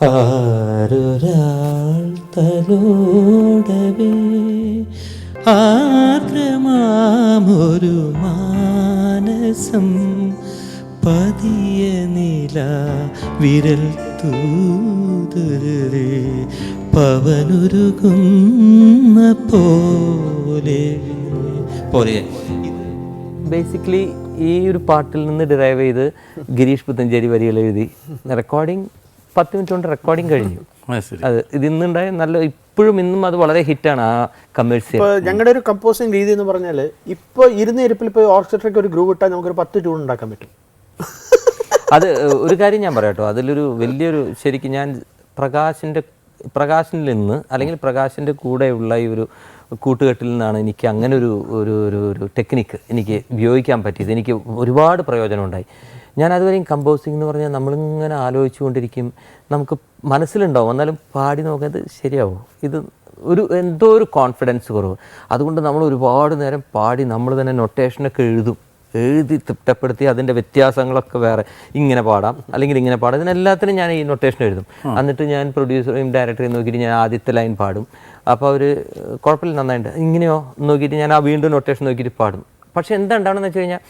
ആരൊരാൾ തലോടവേ ആർദ്രമാമൊരു മാനസം പതിയ നില വിരൽ തൂതേ പവനുരുകുന്ന പോലെ. പോലെ. ബേസിക്കലി ഈ ഒരു പാട്ടിൽ നിന്ന് ഡിറൈവ് ചെയ്ത് ഗിരീഷ് പുത്തഞ്ചേരി വരികൾ എഴുതി. റെക്കോർഡിങ് പത്ത് മിനിറ്റ് കൊണ്ട് റെക്കോർഡിങ് കഴിഞ്ഞു. അത് ഇത് ഇന്നുണ്ടായ നല്ല ഇപ്പോഴും ഇന്നും അത് വളരെ ഹിറ്റാണ് ആ കമേഴ്സ്യൽ ഞങ്ങളുടെ ഒരു കമ്പോസിങ് രീതി എന്ന് പറഞ്ഞാൽ ഇപ്പൊ ഇരുന്ന ഇരിപ്പിൽ ഇപ്പോൾ ഓർക്കസ്ട്രയ്ക്ക് ഒരു ഗ്രൂപ്പ് ഇട്ടാൽ നമുക്കൊരു പത്ത് ട്യൂൺ ഉണ്ടാക്കാൻ പറ്റും. അത് ഒരു കാര്യം ഞാൻ പറയാട്ടോ. അതിലൊരു വലിയൊരു ശരിക്കും ഞാൻ പ്രകാശിന്റെ പ്രകാശിൽ നിന്ന് അല്ലെങ്കിൽ പ്രകാശിന്റെ കൂടെയുള്ള ഈ ഒരു കൂട്ടുകെട്ടിൽ നിന്നാണ് എനിക്ക് അങ്ങനെ ഒരു ഒരു ഒരു ഒരു ടെക്നിക്ക് എനിക്ക് ഉപയോഗിക്കാൻ പറ്റിയത്. എനിക്ക് ഒരുപാട് പ്രയോജനം ഉണ്ടായി ഞാൻ അതുവരെയും കമ്പോസിങ് എന്ന് പറഞ്ഞാൽ നമ്മളിങ്ങനെ ആലോചിച്ചു കൊണ്ടിരിക്കും നമുക്ക് മനസ്സിലുണ്ടാവും. എന്നാലും പാടി നോക്കുന്നത് ശരിയാവും. ഇത് ഒരു എന്തോ ഒരു കോൺഫിഡൻസ് കുറവ്. അതുകൊണ്ട് നമ്മൾ ഒരുപാട് നേരം പാടി നമ്മൾ തന്നെ നൊട്ടേഷനൊക്കെ എഴുതും. എഴുതി തൃപ്തപ്പെടുത്തി അതിന്റെ വ്യത്യാസങ്ങളൊക്കെ വേറെ ഇങ്ങനെ പാടാം. അല്ലെങ്കിൽ ഇങ്ങനെ പാടാം. ഇതിനെല്ലാത്തിനും ഞാൻ ഈ നൊട്ടേഷൻ എഴുതും. എന്നിട്ട് ഞാൻ പ്രൊഡ്യൂസറെയും ഡയറക്ടറെയും നോക്കിയിട്ട് ഞാൻ ആദ്യത്തെ ലൈൻ പാടും. അപ്പോൾ അവർ കുഴപ്പമില്ല നന്നായിട്ട് ഇങ്ങനെയോ? നോക്കിയിട്ട് ഞാൻ ആ വീണ്ടും നൊട്ടേഷൻ നോക്കിയിട്ട് പാടും. പക്ഷേ എന്താ ഉണ്ടാവണമെന്ന് വെച്ച് കഴിഞ്ഞാൽ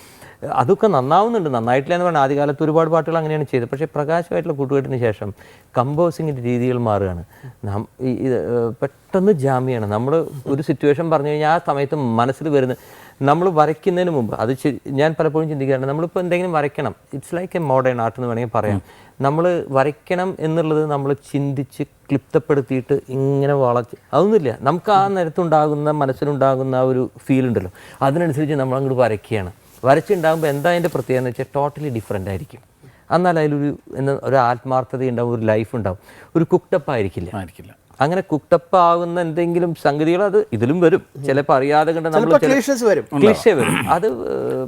അതൊക്കെ നന്നാവുന്നുണ്ട്. നന്നായിട്ടില്ല എന്ന് പറഞ്ഞാൽ ആദ്യകാലത്ത് ഒരുപാട് പാട്ടുകൾ അങ്ങനെയാണ് ചെയ്തത്. പക്ഷേ പ്രകാശമായിട്ടുള്ള കൂട്ടുകെട്ടിന് ശേഷം കമ്പോസിങ്ങിന്റെ രീതികൾ മാറുകയാണ്. നാം ഇത് പെട്ടെന്ന് ജാമ്യാണ് നമ്മൾ ഒരു സിറ്റുവേഷൻ പറഞ്ഞു കഴിഞ്ഞാൽ ആ സമയത്ത് മനസ്സിൽ വരുന്ന നമ്മൾ വരയ്ക്കുന്നതിന് മുമ്പ് അത് ഞാൻ പലപ്പോഴും ചിന്തിക്കാറുണ്ട്. നമ്മളിപ്പോൾ എന്തെങ്കിലും വരയ്ക്കണം. It's like a modern art എന്ന് വേണമെങ്കിൽ പറയാം. നമ്മൾ വരയ്ക്കണം എന്നുള്ളത് നമ്മൾ ചിന്തിച്ച് ക്ലിപ്തപ്പെടുത്തിയിട്ട് ഇങ്ങനെ വളച്ച് അതൊന്നുമില്ല. നമുക്ക് ആ നേരത്തുണ്ടാകുന്ന മനസ്സിലുണ്ടാകുന്ന ആ ഒരു ഫീൽ ഉണ്ടല്ലോ. അതിനനുസരിച്ച് നമ്മൾ അങ്ങോട്ട് വരയ്ക്കുകയാണ്. വരച്ചുണ്ടാകുമ്പോൾ എന്താ അതിന്റെ പ്രത്യേകത എന്ന് വെച്ചാൽ ടോട്ടലി ഡിഫറെന്റ് ആയിരിക്കും. എന്നാൽ അതിലൊരു എന്താ ഒരു ആത്മാർത്ഥത ഉണ്ടാവും ഒരു ലൈഫ് ഉണ്ടാവും. ഒരു കുക്ടപ്പ് ആയിരിക്കില്ല. ആയിരിക്കില്ല. അങ്ങനെ കുക്ടപ്പ് ആകുന്ന എന്തെങ്കിലും സംഗതികൾ അത് ഇതിലും വരും. ചിലപ്പോൾ അറിയാതെ കണ്ട് നമ്മൾ ക്ലിഷ വരും. അത്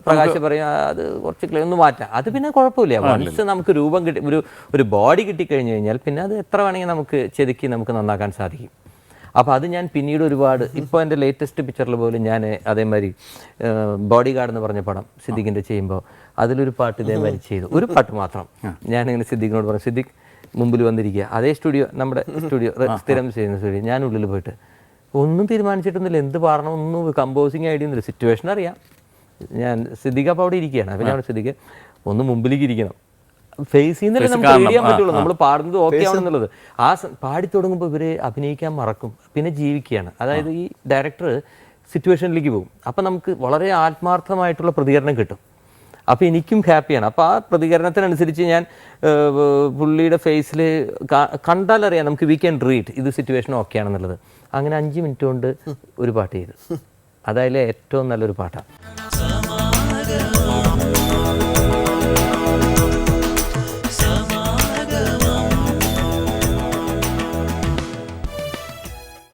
പ്രകാശ് പറയാം അത് കുറച്ച് ഒന്ന് മാറ്റാം. അത് പിന്നെ കുഴപ്പമില്ല. വൺസ് നമുക്ക് രൂപം കിട്ടി ഒരു ഒരു ബോഡി കിട്ടിക്കഴിഞ്ഞ് കഴിഞ്ഞാൽ പിന്നെ അത് എത്ര വേണമെങ്കിൽ നമുക്ക് ചെതുക്കി നമുക്ക് നന്നാക്കാൻ സാധിക്കും. അപ്പോൾ അത് ഞാൻ പിന്നീട് ഒരുപാട് ഇപ്പോൾ എന്റെ ലേറ്റസ്റ്റ് പിക്ചറിൽ പോലും ഞാൻ അതേമാതിരി ബോഡി ഗാർഡ് എന്ന് പറഞ്ഞ പടം സിദ്ദിഖിന്റെ ചെയ്യുമ്പോൾ അതിലൊരു പാട്ട് ഇതേമാതിരി ചെയ്തു. ഒരു പാട്ട് മാത്രം. ഞാനിങ്ങനെ സിദ്ദിഖിനോട് പറഞ്ഞു സിദ്ദിഖ് മുമ്പിൽ വന്നിരിക്കുക. അതേ സ്റ്റുഡിയോ നമ്മുടെ സ്റ്റുഡിയോ സ്ഥിരം ചെയ്യുന്ന സ്റ്റുഡിയോ ഞാൻ ഉള്ളിൽ പോയിട്ട് ഒന്നും തീരുമാനിച്ചിട്ടൊന്നുമില്ല. എന്ത് പാടണം ഒന്നും കമ്പോസിങ് ഐഡിയ ഒന്നുമില്ല. സിറ്റുവേഷൻ അറിയാം. ഞാൻ സിദ്ദിഖ് അപ്പോൾ അവിടെ ഇരിക്കുകയാണ്. അപ്പോൾ ഞാൻ സിദ്ദിഖ് ഒന്ന് മുമ്പിലേക്ക് ഇരിക്കണം. ഫേസ് ചെയ്യുന്നില്ല നമുക്ക് ചെയ്യാൻ പറ്റുള്ളൂ. നമ്മൾ പാടുന്നത് ഓക്കെ ആണെന്നുള്ളത്. ആ പാടി തുടങ്ങുമ്പോൾ ഇവർ അഭിനയിക്കാൻ മറക്കും. പിന്നെ ജീവിക്കുകയാണ്. അതായത് ഈ ഡയറക്ടർ സിറ്റുവേഷനിലേക്ക് പോകും. അപ്പം നമുക്ക് വളരെ ആത്മാർത്ഥമായിട്ടുള്ള പ്രതികരണം കിട്ടും. അപ്പോൾ എനിക്കും ഹാപ്പിയാണ് അപ്പോൾ ആ പ്രതികരണത്തിനനുസരിച്ച് ഞാൻ പുള്ളിയുടെ ഫേസിൽ കണ്ടാലറിയാം നമുക്ക് വി ക്യാൻ റീഡ് ഇത് സിറ്റുവേഷൻ ഓക്കെ ആണെന്നുള്ളത്. അങ്ങനെ അഞ്ച് മിനിറ്റ് കൊണ്ട് ഒരു പാട്ട് ചെയ്തു. അതായത് ഏറ്റവും നല്ലൊരു പാട്ടാണ്.